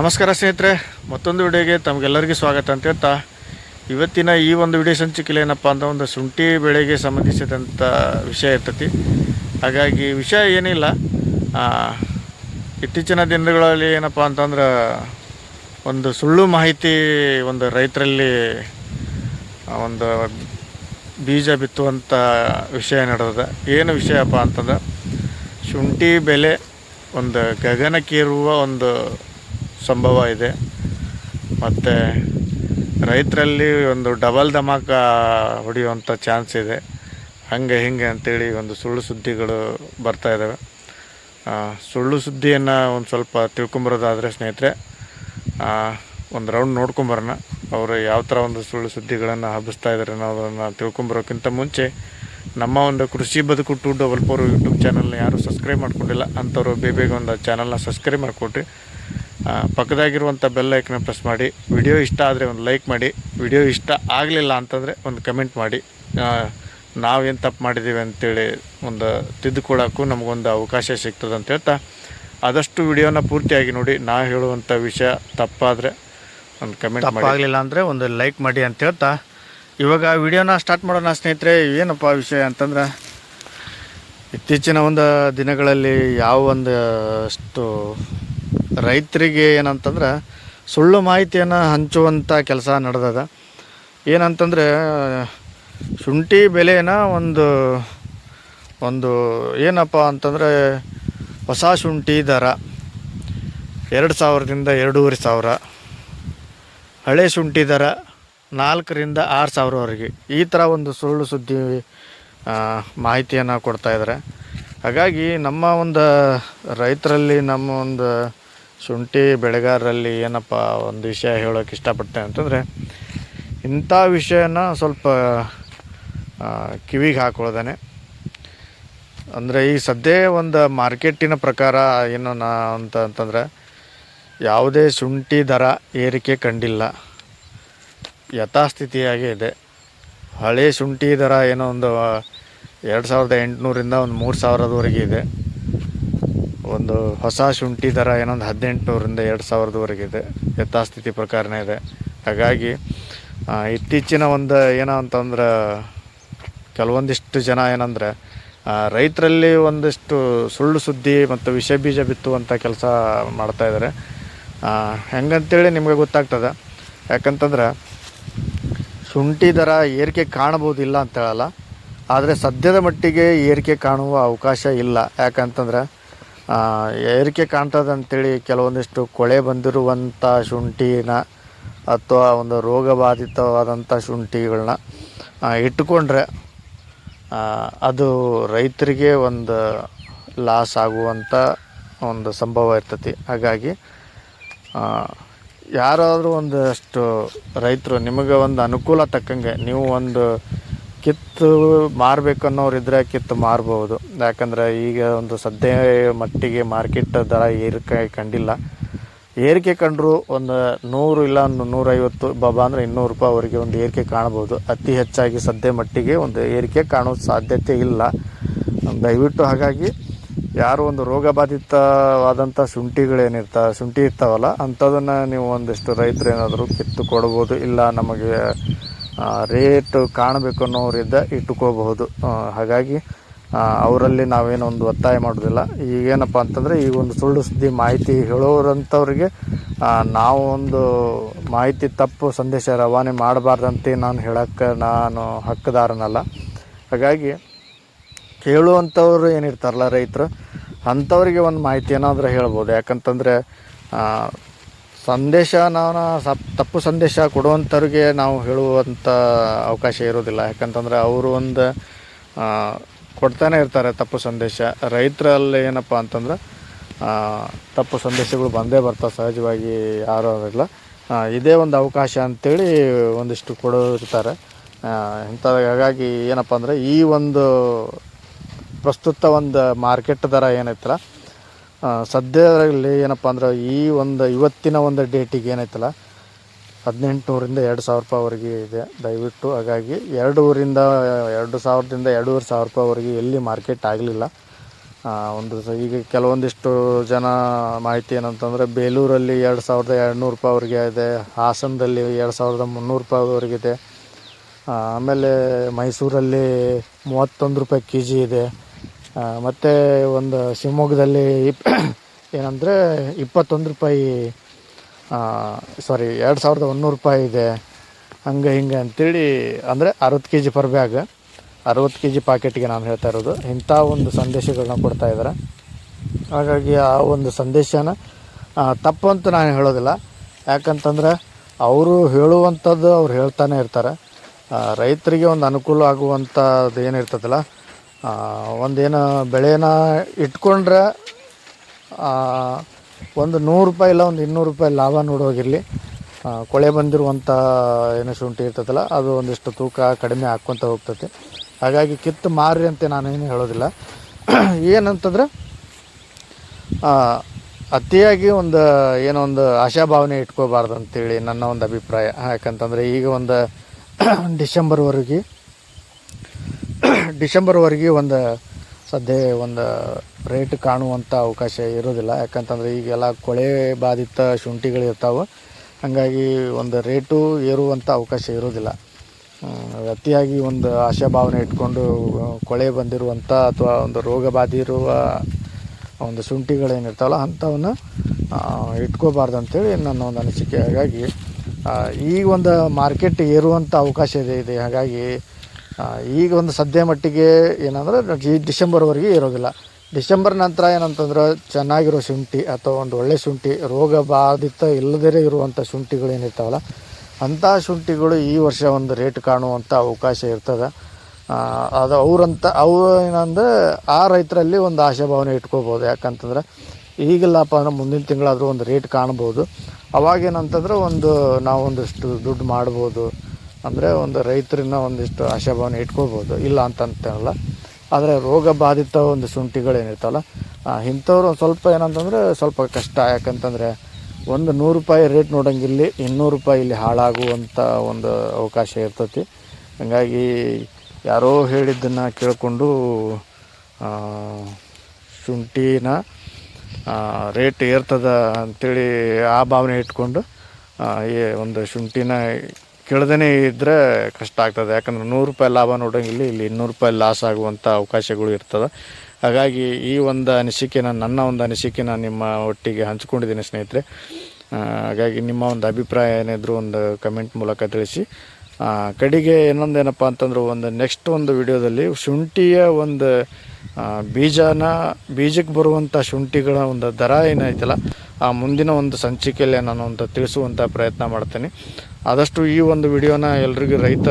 ನಮಸ್ಕಾರ ಸ್ನೇಹಿತರೆ, ಮತ್ತೊಂದು ವಿಡಿಯೋಗೆ ತಮಗೆಲ್ಲರಿಗೂ ಸ್ವಾಗತ ಅಂತ ಹೇಳ್ತಾ, ಇವತ್ತಿನ ಈ ಒಂದು ವಿಡಿಯೋ ಸಂಚಿಕೆಯಲ್ಲಿ ಏನಪ್ಪ ಅಂತ ಒಂದು ಶುಂಠಿ ಬೆಳೆಗೆ ಸಂಬಂಧಿಸಿದಂಥ ವಿಷಯ ಇರ್ತೈತಿ. ಹಾಗಾಗಿ ವಿಷಯ ಏನಿಲ್ಲ ಇತ್ತೀಚಿನ ದಿನಗಳಲ್ಲಿ ಏನಪ್ಪ ಅಂತಂದ್ರೆ ಒಂದು ಸುಳ್ಳು ಮಾಹಿತಿ ಒಂದು ರೈತರಲ್ಲಿ ಒಂದು ಬೀಜ ಬಿತ್ತುವಂಥ ವಿಷಯ ನಡೆದ ಏನು ವಿಷಯಪ್ಪ ಅಂತಂದ್ರೆ, ಶುಂಠಿ ಬೆಲೆ ಒಂದು ಗಗನಕ್ಕೇರುವ ಒಂದು ಸಂಭವ ಇದೆ. ಮತ್ತು ರೈತರಲ್ಲಿ ಒಂದು ಡಬಲ್ ಧಮಾಕ ಹೊಡೆಯುವಂಥ ಚಾನ್ಸ್ ಇದೆ. ಹಂಗೆ ಹಿಂಗೆ ಅಂತೇಳಿ ಒಂದು ಸುಳ್ಳು ಸುದ್ದಿಗಳು ಬರ್ತಾ ಇದ್ದಾವೆ ಸುಳ್ಳು ಸುದ್ದಿಯನ್ನು ಒಂದು ಸ್ವಲ್ಪ ತಿಳ್ಕೊಂಬರೋದಾದರೆ ಸ್ನೇಹಿತರೆ ಒಂದು ರೌಂಡ್ ನೋಡ್ಕೊಂಬರೋಣ. ಅವರು ಯಾವ ಥರ ಒಂದು ಸುಳ್ಳು ಸುದ್ದಿಗಳನ್ನು ಹಬ್ಬಿಸ್ತಾ ಇದ್ದಾರೆ ಅನ್ನೋದನ್ನು ತಿಳ್ಕೊಂಬರೋಕ್ಕಿಂತ ಮುಂಚೆ ನಮ್ಮ ಒಂದು ಕೃಷಿ ಬದುಕು ಟು ಡಬಲ್ ಫೋರ್ ಯೂಟ್ಯೂಬ್ ಚಾನಲ್ನ ಯಾರು ಸಬ್ಸ್ಕ್ರೈಬ್ ಮಾಡ್ಕೊಂಡಿಲ್ಲ ಅಂಥವ್ರು ಬೇಬೇಗ ಬೇಗ ಒಂದು ಚಾನಲ್ನ ಸಬ್ಸ್ಕ್ರೈಬ್ ಮಾಡಿಕೊಡ್ರಿ ಆ, ಪಕ್ಕದಾಗಿರುವಂಥ ಬೆಲ್ ಐಕನ್ನ ಪ್ರೆಸ್ ಮಾಡಿ ವಿಡಿಯೋ ಇಷ್ಟ ಆದರೆ ಒಂದು ಲೈಕ್ ಮಾಡಿ ವಿಡಿಯೋ ಇಷ್ಟ ಆಗಲಿಲ್ಲ ಅಂತಂದರೆ ಒಂದು ಕಮೆಂಟ್ ಮಾಡಿ. ನಾವೇನು ತಪ್ಪು ಮಾಡಿದ್ದೀವಿ ಅಂತೇಳಿ ಒಂದು ತಿದ್ದುಕೊಳ್ಳೋಕ್ಕೂ ನಮಗೊಂದು ಅವಕಾಶ ಸಿಗ್ತದೆ ಅಂತ ಹೇಳ್ತಾ, ಆದಷ್ಟು ವಿಡಿಯೋನ ಪೂರ್ತಿಯಾಗಿ ನೋಡಿ, ನಾ ಹೇಳುವಂಥ ವಿಷಯ ತಪ್ಪಾದರೆ ಒಂದು ಕಮೆಂಟ್ ಆಗಲಿಲ್ಲ ಅಂದರೆ ಒಂದು ಲೈಕ್ ಮಾಡಿ ಅಂತ ಹೇಳ್ತಾ, ಇವಾಗ ವಿಡಿಯೋನ ಸ್ಟಾರ್ಟ್ ಮಾಡೋಣ ಸ್ನೇಹಿತರೆ, ಏನಪ್ಪ ವಿಷಯ ಅಂತಂದ್ರೆ, ಇತ್ತೀಚಿನ ಒಂದು ದಿನಗಳಲ್ಲಿ ಯಾವ ಒಂದು ಅಷ್ಟು ರೈತರಿಗೆ ಏನಂತಂದ್ರೆ ಸುಳ್ಳು ಮಾಹಿತಿಯನ್ನು ಹಂಚುವಂಥ ಕೆಲಸ ನಡೆದದ. ಏನಂತಂದರೆ, ಶುಂಠಿ ಬೆಲೆನ ಒಂದು ಒಂದು ಏನಪ್ಪ ಅಂತಂದರೆ ಹೊಸ ಶುಂಠಿ ದರ ಎರಡು ಸಾವಿರದಿಂದ ಎರಡೂವರೆ ಸಾವಿರ, ಹಳೆ ಶುಂಠಿ ದರ ನಾಲ್ಕರಿಂದ ಆರು ಸಾವಿರವರೆಗೆ. ಈ ಥರ ಒಂದು ಸುಳ್ಳು ಸುದ್ದಿ ಮಾಹಿತಿಯನ್ನು ಕೊಡ್ತಾ ಇದ್ದಾರೆ ಹಾಗಾಗಿ ನಮ್ಮ ಒಂದು ರೈತರಲ್ಲಿ ನಮ್ಮ ಒಂದು ಶುಂಠಿ ಬೆಳೆಗಾರರಲ್ಲಿ ಏನಪ್ಪ ಒಂದು ವಿಷಯ ಹೇಳೋಕೆ ಇಷ್ಟಪಡ್ತೇನೆ ಅಂತಂದರೆ, ಇಂಥ ವಿಷಯನ ಸ್ವಲ್ಪ ಕಿವಿಗೆ ಹಾಕೊಳ್ದಾನೆ. ಅಂದರೆ ಈ ಸದ್ಯ ಒಂದು ಮಾರ್ಕೆಟಿನ ಪ್ರಕಾರ ಏನು ನಾ ಅಂತ ಅಂತಂದರೆ, ಯಾವುದೇ ಶುಂಠಿ ದರ ಏರಿಕೆ ಕಂಡಿಲ್ಲ. ಯಥಾಸ್ಥಿತಿಯಾಗೇ ಇದೆ. ಹಳೆ ಶುಂಠಿ ದರ ಏನೋ ಒಂದು ಎರಡು ಸಾವಿರದ ಎಂಟುನೂರಿಂದ ಒಂದು ಮೂರು ಸಾವಿರದವರೆಗೆ ಇದೆ. ಒಂದು ಹೊಸ ಶುಂಠಿ ದರ ಏನೊಂದು ಹದಿನೆಂಟುನೂರಿಂದ ಎರಡು ಸಾವಿರದವರೆಗೆ ಇದೆ. ಯಥಾಸ್ಥಿತಿ ಪ್ರಕಾರನೇ ಇದೆ. ಹಾಗಾಗಿ ಇತ್ತೀಚಿನ ಒಂದು ಏನೋ ಅಂತಂದ್ರೆ, ಕೆಲವೊಂದಿಷ್ಟು ಜನ ಏನಂದರೆ ರೈತರಲ್ಲಿ ಒಂದಿಷ್ಟು ಸುಳ್ಳು ಸುದ್ದಿ ಮತ್ತು ವಿಷ ಬೀಜ ಬಿತ್ತುವಂಥ ಕೆಲಸ ಮಾಡ್ತಾ ಇದ್ದಾರೆ. ಹೆಂಗಂತೇಳಿ ನಿಮಗೆ ಗೊತ್ತಾಗ್ತದೆ. ಯಾಕಂತಂದ್ರೆ, ಶುಂಠಿ ದರ ಏರಿಕೆ ಕಾಣಬೋದಿಲ್ಲ ಅಂತ ಹೇಳಲ್ಲ ಆದರೆ ಸದ್ಯದ ಮಟ್ಟಿಗೆ ಏರಿಕೆ ಕಾಣುವ ಅವಕಾಶ ಇಲ್ಲ. ಯಾಕಂತಂದ್ರೆ ಏರಿಕೆ ಕಾಣ್ತದೆ ಅಂತೇಳಿ ಕೆಲವೊಂದಿಷ್ಟು ಕೊಳೆ ಬಂದಿರುವಂಥ ಶುಂಠಿನ ಅಥವಾ ಒಂದು ರೋಗಬಾಧಿತವಾದಂಥ ಶುಂಠಿಗಳನ್ನ ಇಟ್ಟುಕೊಂಡ್ರೆ ಅದು ರೈತರಿಗೆ ಒಂದು ಲಾಸ್ ಆಗುವಂಥ ಒಂದು ಸಂಭವ ಇರ್ತೈತಿ. ಹಾಗಾಗಿ ಯಾರಾದರೂ ಒಂದಷ್ಟು ರೈತರು ನಿಮಗೆ ಒಂದು ಅನುಕೂಲ ತಕ್ಕಂಗೆ ನೀವು ಒಂದು ಕಿತ್ತು ಮಾರಬೇಕು ಅನ್ನೋರಿದ್ರೆ ಕಿತ್ತು ಮಾರ್ಬೋದು. ಯಾಕಂದರೆ ಈಗ ಒಂದು ಸದ್ಯ ಮಟ್ಟಿಗೆ ಮಾರ್ಕೆಟ್ ದರ ಏರಿಕೆ ಕಂಡಿಲ್ಲ. ಏರಿಕೆ ಕಂಡರೂ ಒಂದು ನೂರು ಇಲ್ಲ ಒಂದು ನೂರೈವತ್ತು ಬಾಬಾ ಅಂದರೆ ಇನ್ನೂರು ರೂಪಾಯಿವರೆಗೆ ಒಂದು ಏರಿಕೆ ಕಾಣ್ಬೋದು. ಅತಿ ಹೆಚ್ಚಾಗಿ ಸದ್ಯ ಮಟ್ಟಿಗೆ ಒಂದು ಏರಿಕೆ ಕಾಣೋ ಸಾಧ್ಯತೆ ಇಲ್ಲ. ದಯವಿಟ್ಟು ಹಾಗಾಗಿ ಯಾರು ಒಂದು ರೋಗ ಬಾಧಿತವಾದಂಥ ಶುಂಠಿಗಳೇನಿರ್ತ, ಶುಂಠಿ ಇರ್ತಾವಲ್ಲ, ಅಂಥದನ್ನು ನೀವು ಒಂದಿಷ್ಟು ರೈತರು ಏನಾದರೂ ಕಿತ್ತು ಕೊಡ್ಬೋದು ಇಲ್ಲ ನಮಗೆ ರೇಟ್ ಕಾಣಬೇಕು ಅನ್ನೋರಿದ್ದ ಇಟ್ಟುಕೋಬಹುದು. ಹಾಗಾಗಿ ಅವರಲ್ಲಿ ನಾವೇನು ಒಂದು ಒತ್ತಾಯ ಮಾಡೋದಿಲ್ಲ. ಈಗೇನಪ್ಪ ಅಂತಂದರೆ ಈ ಒಂದು ಸುಳ್ಳು ಸುದ್ದಿ ಮಾಹಿತಿ ಹೇಳೋರಂಥವ್ರಿಗೆ ಒಂದು ಮಾಹಿತಿ ತಪ್ಪು ಸಂದೇಶ ರವಾನೆ ಮಾಡಬಾರ್ದಂತೆ ನಾನು ಹೇಳೋಕ್ಕೆ ನಾನು ಹಕ್ಕದಾರನಲ್ಲ. ಹಾಗಾಗಿ, ಕೇಳುವಂಥವ್ರು ಏನಿರ್ತಾರಲ್ಲ ರೈತರು, ಅಂಥವ್ರಿಗೆ ಒಂದು ಮಾಹಿತಿ ಏನಾದರೂ ಹೇಳ್ಬೋದು. ಯಾಕಂತಂದರೆ ಸಂದೇಶ ಸಪ್, ತಪ್ಪು ಸಂದೇಶ ಕೊಡುವಂಥವ್ರಿಗೆ ನಾವು ಹೇಳುವಂಥ ಅವಕಾಶ ಇರೋದಿಲ್ಲ. ಯಾಕಂತಂದರೆ ಅವರು ಒಂದು ಕೊಡ್ತಾನೆ ಇರ್ತಾರೆ ತಪ್ಪು ಸಂದೇಶ. ರೈತರಲ್ಲಿ ಏನಪ್ಪ ಅಂತಂದ್ರೆ ತಪ್ಪು ಸಂದೇಶಗಳು ಬಂದೇ ಬರ್ತಾವೆ ಸಹಜವಾಗಿ ಯಾರೂ ಇಲ್ಲ ಇದೇ ಒಂದು ಅವಕಾಶ ಅಂತೇಳಿ ಒಂದಿಷ್ಟು ಕೊಡೋರಿರ್ತಾರೆ ಇಂಥ ಹಾಗಾಗಿ ಏನಪ್ಪ ಅಂದರೆ ಈ ಒಂದು ಪ್ರಸ್ತುತ ಒಂದು ಮಾರ್ಕೆಟ್ ದರ ಏನೈತಲ್ಲ ಸದ್ಯದಲ್ಲಿ ಏನಪ್ಪ ಅಂದ್ರೆ ಈ ಒಂದು ಇವತ್ತಿನ ಒಂದು ಡೇಟಿಗೆ ಏನೈತಲ್ಲ ಹದಿನೆಂಟುನೂರಿಂದ ಎರಡು ಸಾವಿರ ರೂಪಾಯಿವರೆಗೆ ಇದೆ. ದಯವಿಟ್ಟು ಹಾಗಾಗಿ ಎರಡೂರಿಂದ, ಎರಡು ಸಾವಿರದಿಂದ ಎರಡೂವರೆ ಸಾವಿರ ರೂಪಾಯಿವರೆಗೆ ಎಲ್ಲಿ ಮಾರ್ಕೆಟ್ ಆಗಲಿಲ್ಲ. ಒಂದು ಈಗ ಕೆಲವೊಂದಿಷ್ಟು ಜನ ಮಾಹಿತಿ ಏನಂತಂದರೆ ಬೇಲೂರಲ್ಲಿ ಎರಡು ಸಾವಿರದ ಎರಡುನೂರು ರೂಪಾಯಿವರೆಗೆ ಇದೆ, ಹಾಸನದಲ್ಲಿ ಎರಡು ಸಾವಿರದ ಮುನ್ನೂರು ರೂಪಾಯಿವರೆಗೆ ಇದೆ. ಆಮೇಲೆ ಮೈಸೂರಲ್ಲಿ ಮೂವತ್ತೊಂದು ರೂಪಾಯಿ ಕೆ ಜಿ ಇದೆ. ಮತ್ತು ಒಂದು ಶಿವಮೊಗ್ಗದಲ್ಲಿ ಇಪ್ ಏನಂದರೆ ಇಪ್ಪತ್ತೊಂದು ರೂಪಾಯಿ ಸಾರಿ ಎರಡು ಸಾವಿರದ ಒಂದೂರು ರೂಪಾಯಿ ಇದೆ. ಹಂಗೆ ಹಿಂಗೆ ಅಂತೇಳಿ, ಅಂದರೆ ಅರವತ್ತು ಕೆ ಜಿ ಪರ್ ಬ್ಯಾಗ್ ಅರವತ್ತು ಕೆ ಜಿ ಪಾಕೆಟ್ಗೆ ನಾನು ಹೇಳ್ತಾ ಇರೋದು. ಇಂಥ ಒಂದು ಸಂದೇಶಗಳನ್ನ ಕೊಡ್ತಾ ಇದ್ದಾರೆ. ಹಾಗಾಗಿ ಆ ಒಂದು ಸಂದೇಶನ ತಪ್ಪು ಅಂತ ನಾನು ಹೇಳೋದಿಲ್ಲ. ಯಾಕಂತಂದ್ರೆ ಅವರು ಹೇಳುವಂಥದ್ದು ಅವ್ರು ಹೇಳ್ತಾನೆ ಇರ್ತಾರೆ. ರೈತರಿಗೆ ಒಂದು ಅನುಕೂಲ ಆಗುವಂಥದ್ದು ಏನಿರ್ತದಲ್ಲ ಒಂದೇನು ಬೆಳೆನ ಇಟ್ಕೊಂಡ್ರೆ ಒಂದು ನೂರು ರೂಪಾಯಿ ಇಲ್ಲ, ಒಂದು ಇನ್ನೂರು ರೂಪಾಯಿ ಲಾಭ ನೋಡೋಗಿರಲಿ ಕೊಳೆ ಬಂದಿರುವಂಥ ಏನು ಶುಂಠಿ ಇರ್ತದಲ್ಲ, ಅದು ಒಂದಿಷ್ಟು ತೂಕ ಕಡಿಮೆ ಹಾಕ್ಕೊತ ಹೋಗ್ತೈತಿ. ಹಾಗಾಗಿ ಕಿತ್ತು ಮಾರ್ರಿ ಅಂತ ನಾನೇನು ಹೇಳೋದಿಲ್ಲ. ಏನಂತಂದ್ರೆ ಅತಿಯಾಗಿ ಒಂದು, ಏನೋ ಒಂದು ಆಶಾಭಾವನೆ ಇಟ್ಕೋಬಾರ್ದು ಅಂತೇಳಿ ನನ್ನ ಒಂದು ಅಭಿಪ್ರಾಯ. ಯಾಕಂತಂದರೆ ಈಗ ಒಂದು ಡಿಸೆಂಬರ್ವರೆಗೆ ಡಿಸೆಂಬರ್ವರೆಗೆ ಒಂದು ಸದ್ಯ ಒಂದು ರೇಟ್ ಕಾಣುವಂಥ ಅವಕಾಶ ಇರೋದಿಲ್ಲ. ಯಾಕಂತಂದರೆ ಈಗೆಲ್ಲ ಕೊಳೆ ಬಾಧಿತ ಶುಂಠಿಗಳು ಇರ್ತಾವೆ. ಹಾಗಾಗಿ ಒಂದು ರೇಟು ಏರುವಂಥ ಅವಕಾಶ ಇರೋದಿಲ್ಲ. ಅತಿಯಾಗಿ ಒಂದು ಆಶಾಭಾವನೆ ಇಟ್ಕೊಂಡು ಕೊಳೆ ಬಂದಿರುವಂಥ ಅಥವಾ ಒಂದು ರೋಗ ಬಾಧಿರುವ ಒಂದು ಶುಂಠಿಗಳೇನಿರ್ತಾವಲ್ಲ, ಅಂಥವನ್ನ ಇಟ್ಕೋಬಾರ್ದು ಅಂತೇಳಿ ನನ್ನ ಒಂದು ಅನಿಸಿಕೆ. ಹಾಗಾಗಿ ಈ ಒಂದು ಮಾರ್ಕೆಟ್ ಏರುವಂಥ ಅವಕಾಶ ಇದೆ ಇದೆ. ಹಾಗಾಗಿ ಈಗ ಒಂದು ಸದ್ಯ ಮಟ್ಟಿಗೆ ಏನಂದ್ರೆ ಈ ಡಿಸೆಂಬರ್ವರೆಗೆ ಇರೋದಿಲ್ಲ. ಡಿಸೆಂಬರ್ ನಂತರ ಏನಂತಂದ್ರೆ ಚೆನ್ನಾಗಿರೋ ಶುಂಠಿ ಅಥವಾ ಒಂದು ಒಳ್ಳೆ ಶುಂಠಿ, ರೋಗ ಬಾಧಿತ ಇಲ್ಲದೇ ಇರುವಂಥ ಶುಂಠಿಗಳು ಏನಿರ್ತಾವಲ್ಲ ಅಂಥ ಶುಂಠಿಗಳು ಈ ವರ್ಷ ಒಂದು ರೇಟ್ ಕಾಣುವಂಥ ಅವಕಾಶ ಇರ್ತದೆ. ಅದು ಅವರಂತ ಅವು ಏನಂದ್ರೆ ಆ ರೈತರಲ್ಲಿ ಒಂದು ಆಶಾಭಾವನೆ ಇಟ್ಕೋಬೋದು. ಯಾಕಂತಂದ್ರೆ ಈಗಿಲ್ಲಪ್ಪ ಅಂದ್ರೆ ಮುಂದಿನ ತಿಂಗಳಾದರೂ ಒಂದು ರೇಟ್ ಕಾಣ್ಬೋದು. ಅವಾಗೇನಂತಂದ್ರೆ ಒಂದು ನಾವು ಒಂದಿಷ್ಟು ದುಡ್ಡು ಮಾಡ್ಬೋದು. ಅಂದರೆ ಒಂದು ರೈತರನ್ನ ಒಂದಿಷ್ಟು ಆಶಾಭಾವನೆ ಇಟ್ಕೋಬೋದು ಇಲ್ಲ ಅಂತ ಅಂತಲ್ಲ ಆದರೆ ರೋಗ ಬಾಧಿತ ಒಂದು ಶುಂಠಿಗಳೇನಿರ್ತಲ್ಲ ಇಂಥವ್ರು ಒಂದು ಸ್ವಲ್ಪ ಏನಂತಂದ್ರೆ ಸ್ವಲ್ಪ ಕಷ್ಟ. ಯಾಕಂತಂದರೆ ಒಂದು ನೂರು ರೂಪಾಯಿ ರೇಟ್ ನೋಡೋಂಗಿಲ್ಲಿ ಇನ್ನೂರು ರೂಪಾಯಿ ಇಲ್ಲಿ ಹಾಳಾಗುವಂಥ ಒಂದು ಅವಕಾಶ ಇರ್ತೈತಿ. ಹಾಗಾಗಿ ಯಾರೋ ಹೇಳಿದ್ದನ್ನು ಕೇಳಿಕೊಂಡು ಶುಂಠಿನ ರೇಟ್ ಏರ್ತದ ಅಂಥೇಳಿ ಆ ಭಾವನೆ ಇಟ್ಕೊಂಡು ಈ ಒಂದು ಶುಂಠಿನ ಕೇಳ್ದೇ ಇದ್ದರೆ ಕಷ್ಟ ಆಗ್ತದೆ. ಯಾಕಂದ್ರೆ ನೂರು ರೂಪಾಯಿ ಲಾಭ ನೋಡೋಂಗಿಲ್ಲ, ಇಲ್ಲಿ ಇನ್ನೂರು ರೂಪಾಯಿ ಲಾಸ್ ಆಗುವಂಥ ಅವಕಾಶಗಳು ಇರ್ತದೆ. ಹಾಗಾಗಿ ಈ ಒಂದು ಅನಿಸಿಕೆನ, ನನ್ನ ಒಂದು ಅನಿಸಿಕೆನ ನಿಮ್ಮ ಒಟ್ಟಿಗೆ ಹಂಚ್ಕೊಂಡಿದ್ದೀನಿ ಸ್ನೇಹಿತರೆ. ಹಾಗಾಗಿ ನಿಮ್ಮ ಒಂದು ಅಭಿಪ್ರಾಯ ಏನಿದ್ರು ಒಂದು ಕಮೆಂಟ್ ಮೂಲಕ ತಿಳಿಸಿ. ಕಡೆಗೆ ಇನ್ನೊಂದು ಏನಪ್ಪ ಅಂತಂದ್ರೆ ಒಂದು ನೆಕ್ಸ್ಟ್ ಒಂದು ವಿಡಿಯೋದಲ್ಲಿ ಶುಂಠಿಯ ಒಂದು ಬೀಜನ, ಬೀಜಕ್ಕೆ ಬರುವಂಥ ಶುಂಠಿಗಳ ಒಂದು ದರ ಏನೈತಲ್ಲ ಆ ಮುಂದಿನ ಒಂದು ಸಂಚಿಕೆಯಲ್ಲಿ ನಾನು ಒಂದು ತಿಳಿಸುವಂಥ ಪ್ರಯತ್ನ ಮಾಡ್ತೇನೆ. ಆದಷ್ಟು ಈ ಒಂದು ವಿಡಿಯೋನ ಎಲ್ರಿಗೂ ರೈತ